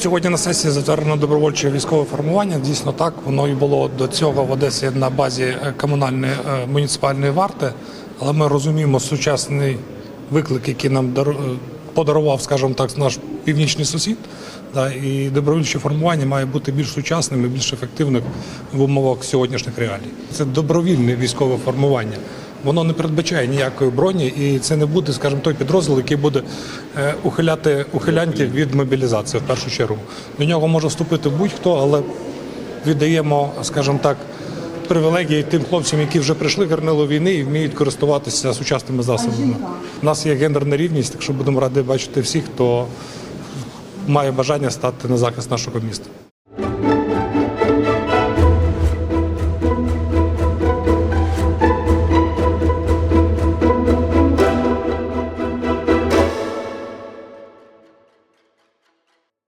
Сьогодні на сесії затверджено добровольче військове формування. Дійсно так, воно і було до цього в Одесі на базі е, комунальної е, муніципальної варти. Але ми розуміємо сучасний виклик, який нам е, подарував, скажімо так, наш північний сусід. Да, і добровольче формування має бути більш сучасним і більш ефективним в умовах сьогоднішніх реалій. Це добровільне військове формування. Воно не передбачає ніякої броні, і це не буде, скажімо, той підрозділ, який буде е, ухиляти ухилянтів від мобілізації в першу чергу. До нього може вступити будь-хто, але віддаємо, скажімо так, привілегії тим хлопцям, які вже прийшли гарнило війни і вміють користуватися сучасними засобами. У нас є гендерна рівність, так що будемо раді бачити всіх, хто має бажання стати на захист нашого міста.